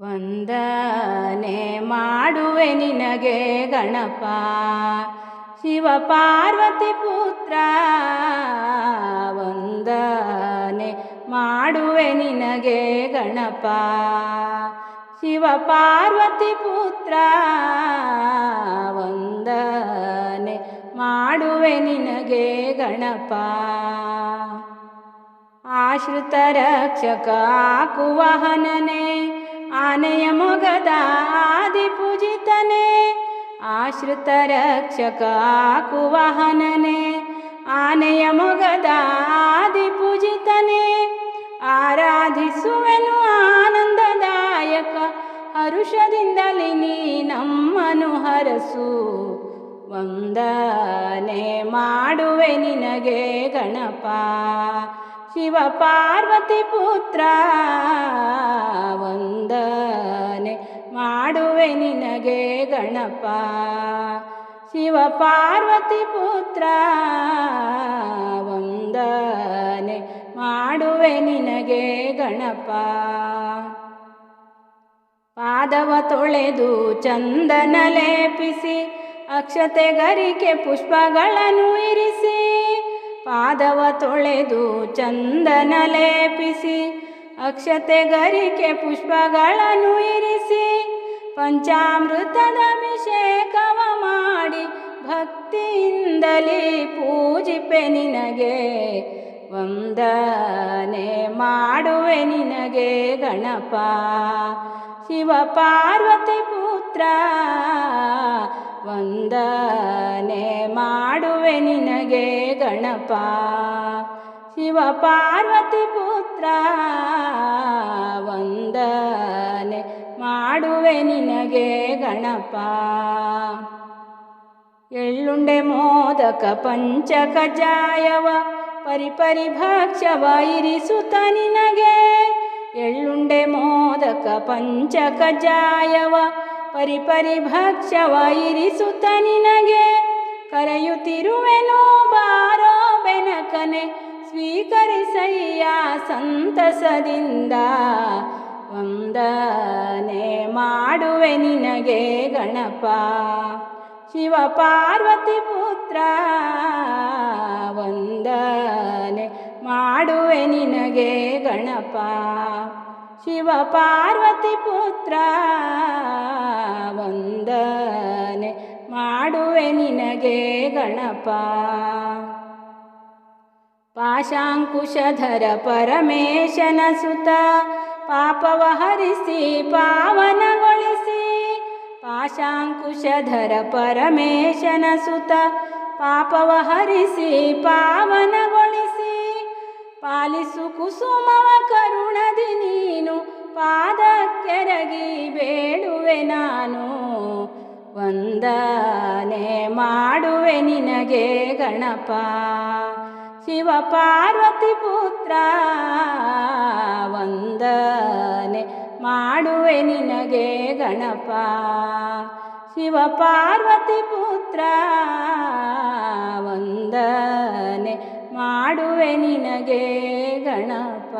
ವಂದನೆ ಮಾಡುವೆ ನಿನಗೆ ಗಣಪ. ಶಿವ ಪಾರ್ವತಿ ಪುತ್ರ, ವಂದನೆ ಮಾಡುವೆ ನಿನಗೆ ಗಣಪ. ಶಿವ ಪಾರ್ವತಿ ಪುತ್ರ, ವಂದನೆ ಮಾಡುವೆ ನಿನಗೆ ಗಣಪ. ಆಶ್ರಿತ ರಕ್ಷಕ ಕುವಹನನೆ ಆನೆಯ ಮೊಗದ ಆದಿಪೂಜಿತನೆ ಆಶ್ರಿತ ರಕ್ಷಕ ಕುವಹನನೆ. ಆನೆಯ ಮೊಗದ ಆದಿಪೂಜಿತನೆ ಆರಾಧಿಸುವೆನು ಆನಂದದಾಯಕ, ಹರುಷದಿಂದಲಿ ನೀ ನಮ್ಮನು ಹರಸು. ವಂದನೆ ಮಾಡುವೆ ನಿನಗೆ ಗಣಪ. ಶಿವ ಪಾರ್ವತಿ ಪುತ್ರ, ವಂದನೆ ಮಾಡುವೆ ನಿನಗೆ ಗಣಪ. ಶಿವ ಪಾರ್ವತಿ ಪುತ್ರ, ವಂದನೆ ಮಾಡುವೆ ನಿನಗೆ ಗಣಪ. ಪಾದವ ತೊಳೆದು ಚಂದನ ಲೇಪಿಸಿ, ಅಕ್ಷತೆ ಗರಿಕೆ ಪುಷ್ಪಗಳನ್ನು ಇರಿಸಿ ಪಾದವ ತೊಳೆದು ಚಂದನ ಲೇಪಿಸಿ, ಅಕ್ಷತೆ ಗರಿಕೆ ಪುಷ್ಪಗಳನ್ನು ಇರಿಸಿ, ಪಂಚಾಮೃತದ ಅಭಿಷೇಕವ ಮಾಡಿ, ಭಕ್ತಿಯಿಂದಲೇ ಪೂಜಿಪೆ ನಿನಗೆ, ವಂದನೆ ಮಾಡುವೆ ನಿನಗೆ ಗಣಪ. ಶಿವ ಪಾರ್ವತಿ ಪುತ್ರ ವಂದನೆ ಮಾಡುವೆ ನಿನಗೆ ಗಣಪ. ಶಿವ ಪಾರ್ವತಿ ಪುತ್ರ, ವಂದನೆ ಮಾಡುವೆ ನಿನಗೆ ಗಣಪ. ಎಳ್ಳುಂಡೆ ಮೋದಕ ಪಂಚ ಕಜಾಯವ ಪರಿಪರಿ ಭಕ್ಷವ ಇರಿಸುತ್ತ ನಿನಗೆ. ಎಳ್ಳುಂಡೆ ಮೋದಕ ಪಂಚ ಕಜಾಯವ ಪರಿಪರಿ ಭಕ್ಷವ ಇರಿಸುತ್ತ ನಿನಗೆ. ಕರೆಯುತ್ತಿರುವೆನು, ಬಾರೋ ಬೆನಕನೆ, ಸ್ವೀಕರಿಸಯ್ಯ ಸಂತಸದಿಂದ. ವಂದನೆ ಮಾಡುವೆ ನಿನಗೆ ಗಣಪ. ಶಿವ ಪಾರ್ವತಿ ಪುತ್ರ, ವಂದನೆ ಮಾಡುವೆ ನಿನಗೆ ಗಣಪ. ಶಿವ ಪಾರ್ವತಿ ಪುತ್ರ, ವಂದನೆ ಮಾಡುವೆ ನಿನಗೆ ಗಣಪ. ಪಾಶಾಂಕುಶಧರ ಪರಮೇಶನ ಸುತ, ಪಾಪವ ಹರಿಸಿ, ಪಾವನಗೊಳಿಸಿ. ಪಾಶಾಂಕುಶಧರ ಪರಮೇಶನ ಸುತ, ಪಾಪವ ಹರಿಸಿ, ಪಾವನಗೊಳಿಸಿ. ಪಾಲಿಸು ಕುಸುಮವ ಪಾದಕ್ಕೆರಗಿ ಬೇಡುವೆ ನಾನು, ವಂದನೆ ಮಾಡುವೆ ನಿನಗೆ ಗಣಪ. ಶಿವ ಪಾರ್ವತಿ ಪುತ್ರ, ವಂದನೆ ಮಾಡುವೆ ನಿನಗೆ ಗಣಪ. ಶಿವ ಪಾರ್ವತಿ ಪುತ್ರ, ವಂದನೆ ಮಾಡುವೆ ನಿನಗೆ ಗಣಪ.